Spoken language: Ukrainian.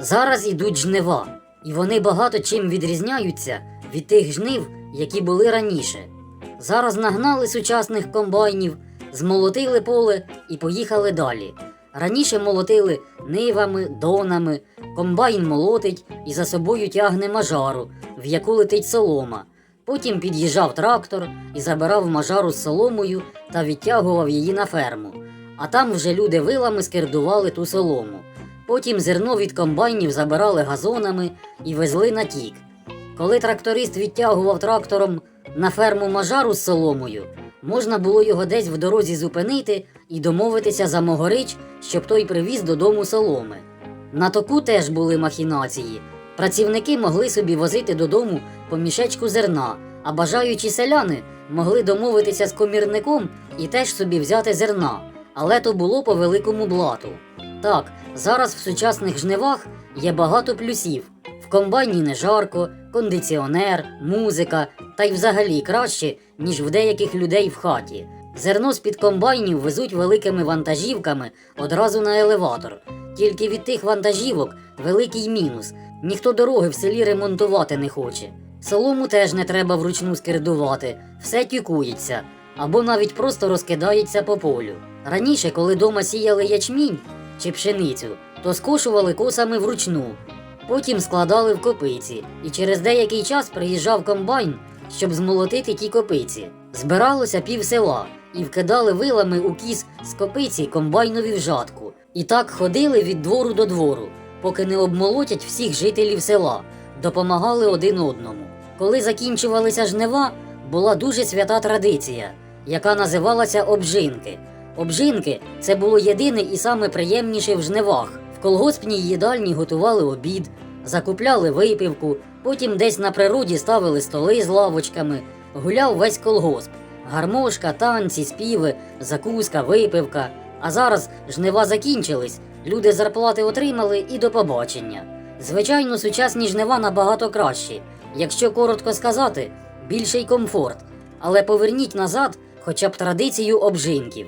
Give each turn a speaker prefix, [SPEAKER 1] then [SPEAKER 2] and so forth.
[SPEAKER 1] Зараз ідуть жнива, і вони багато чим відрізняються від тих жнив, які були раніше. Зараз нагнали сучасних комбайнів, змолотили поле і поїхали далі. Раніше молотили нивами, донами, комбайн молотить і за собою тягне мажару, в яку летить солома. Потім під'їжджав трактор і забирав мажару з соломою та відтягував її на ферму. А там вже люди вилами скердували ту солому. Потім зерно від комбайнів забирали газонами і везли на тік. Коли тракторист відтягував трактором на ферму мажару з соломою, можна було його десь в дорозі зупинити і домовитися за могорич, щоб той привіз додому соломи. На току теж були махінації. Працівники могли собі возити додому по мішечку зерна, а бажаючі селяни могли домовитися з комірником і теж собі взяти зерна, але то було по великому блату. Так, зараз в сучасних жнивах є багато плюсів. В комбайні не жарко, кондиціонер, музика, та й взагалі краще, ніж в деяких людей в хаті. Зерно з-під комбайнів везуть великими вантажівками одразу на елеватор. Тільки від тих вантажівок великий мінус. Ніхто дороги в селі ремонтувати не хоче. Солому теж не треба вручну скердувати, все тюкується, або навіть просто розкидається по полю. Раніше, коли дома сіяли ячмінь чи пшеницю, то скошували косами вручну, потім складали в копиці, і через деякий час приїжджав комбайн, щоб змолотити ті копиці. Збиралося пів села і вкидали вилами у кіс з копиці комбайнові в жатку. І так ходили від двору до двору, поки не обмолотять всіх жителів села, допомагали один одному. Коли закінчувалися жнива, була дуже свята традиція, яка називалася обжинки. Обжинки це було єдине і саме приємніше в жнивах. В колгоспній їдальні готували обід, закупляли випивку, потім десь на природі ставили столи з лавочками, гуляв весь колгосп. Гармошка, танці, співи, закуска, випивка. А зараз жнива закінчились, люди зарплати отримали і до побачення. Звичайно, сучасні жнива набагато кращі. Якщо коротко сказати, більший комфорт. Але поверніть назад хоча б традицію обжинків.